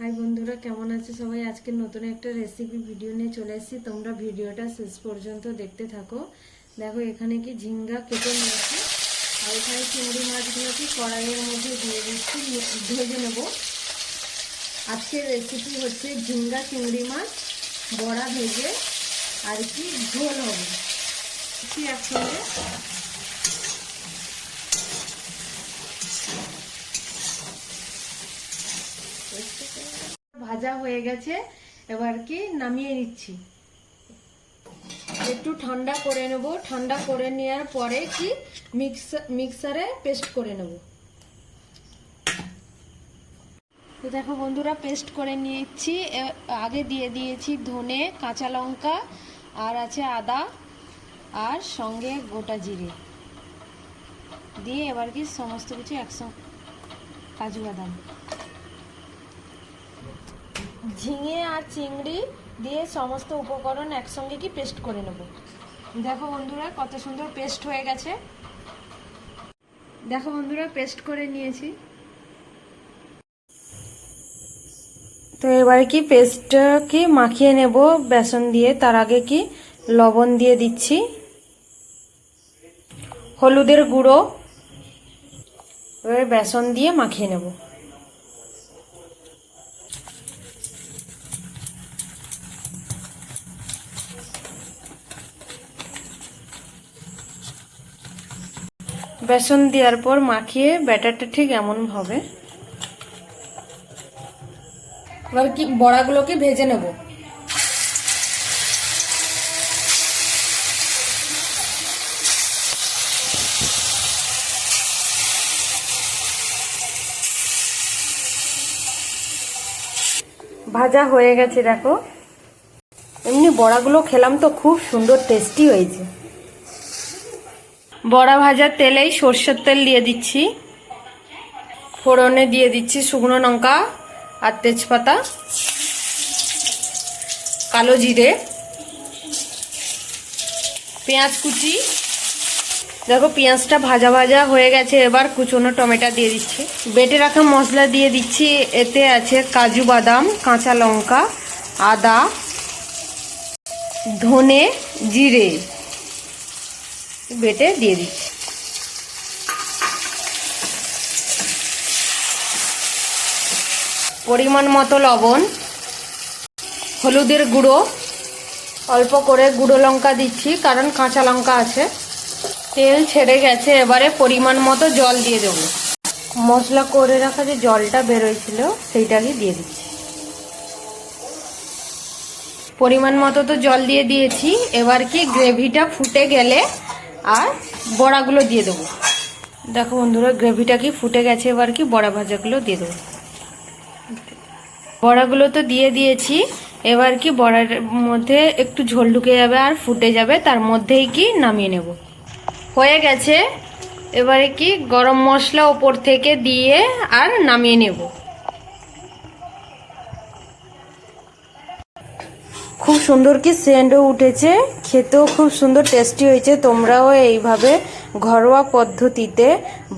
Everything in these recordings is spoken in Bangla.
হাই বন্ধুরা, কেমন আছে সবাই? আজকে নতুন একটা রেসিপি ভিডিও নিয়ে চলে এসেছি। তোমরা ভিডিওটা শেষ পর্যন্ত দেখতে থাকো। দেখো, এখানে কি ঝিঙ্গা কেটে নিয়েছি। আর এখানে চিংড়ি মাছগুলোকে কড়াইয়ের মধ্যে দিয়ে দিচ্ছি ভেজে নেব। আজকের রেসিপি হচ্ছে ঝিঙ্গা চিংড়ি মাছ, বড়া ভেজে, আর কি ঝোল হবে। একসঙ্গে ভাজা হয়ে গেছে, এবার কি নামিয়ে নিচ্ছি। একটু ঠান্ডা করে নেব। ঠান্ডা করে নেওয়ার পরে কি মিক্সার মিক্সারে পেস্ট করে নেব। তো দেখো বন্ধুরা পেস্ট করে নিয়েছি। আগে দিয়ে দিয়েছি ধনে, কাঁচা লঙ্কা, আর আছে আদা, আর সঙ্গে গোটা জিরে। দিয়ে এবার কি সমস্ত কিছু একসঙ্গে কাজু বাদাম। ঝিঙে আর চিংড়ি দিয়ে সমস্ত উপকরণ একসঙ্গে কি পেস্ট করে নেব? দেখো বন্ধুরা, কত সুন্দর পেস্ট হয়ে গেছে। দেখো বন্ধুরা, পেস্ট করে নিয়েছি। তো এবারে কি পেস্টটা কি মাখিয়ে নেব বেসন দিয়ে? তার আগে কি লবণ দিয়ে দিচ্ছি। হলুদের গুঁড়ো। এবারে বেসন দিয়ে মাখিয়ে নেব। বেসন দেওয়ার পর মাখিয়ে ব্যাটারটা ঠিক এমন হবে এবার কি বড়াগুলোকে ভেজে নেব? ভাজা হয়ে গেছে দেখো। এমনি বড়াগুলো খেলাম তো খুব সুন্দর টেস্টি হয়েছে। বড়া ভাজার তেলেই সর্ষের তেল দিয়ে দিচ্ছি। ফোড়নে দিয়ে দিচ্ছি শুকনো লঙ্কা আর তেজপাতা। কালো জিরে। পেঁয়াজ কুচি। দেখো পেঁয়াজটা ভাজা ভাজা হয়ে গেছে, এবার কুচনো টমেটো দিয়ে দিচ্ছি। বেটে রাখা মশলা দিয়ে দিচ্ছি, এতে আছে কাজু বাদাম, কাঁচা লঙ্কা, আদা, ধনে, জিরে। বেটে দিয়ে দিচ্ছি। পরিমাণ মতো লবণ, হলুদের গুঁড়ো, অল্প করে গুঁড়ো লঙ্কা দিচ্ছি, কারণ কাঁচা লঙ্কা আছে। তেল ছেড়ে গেছে, এবারে পরিমাণ মতো জল দিয়ে দেবো। মশলা করে রাখা যে জলটা বেরোয়ছিল, সেইটাকে দিয়ে দিচ্ছি। পরিমাণ মতো তো জল দিয়ে দিয়েছি, এবার কি গ্রেভিটা ফুটে গেলে আর বড়াগুলো দিয়ে দেবো। দেখো বন্ধুরা, গ্রেভিটা কি ফুটে গেছে, এবার কি বড়া ভাজাগুলো দিয়ে দেবো। বড়াগুলো তো দিয়ে দিয়েছি, এবার কি বড়ার মধ্যে একটু ঝোল ঢুকে যাবে আর ফুটে যাবে, তার মধ্যেই কি নামিয়ে নেব। হয়ে গেছে, এবারে কি গরম মশলা ওপর থেকে দিয়ে আর নামিয়ে নেব। খুব সুন্দর কি সেন্টও উঠেছে খেতেও খুব সুন্দর টেস্টি হয়েছে। তোমরাও এইভাবে ঘরোয়া পদ্ধতিতে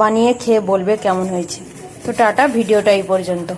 বানিয়ে খেয়ে বলবে কেমন হয়েছে। তো টাটা, ভিডিওটা এই পর্যন্ত।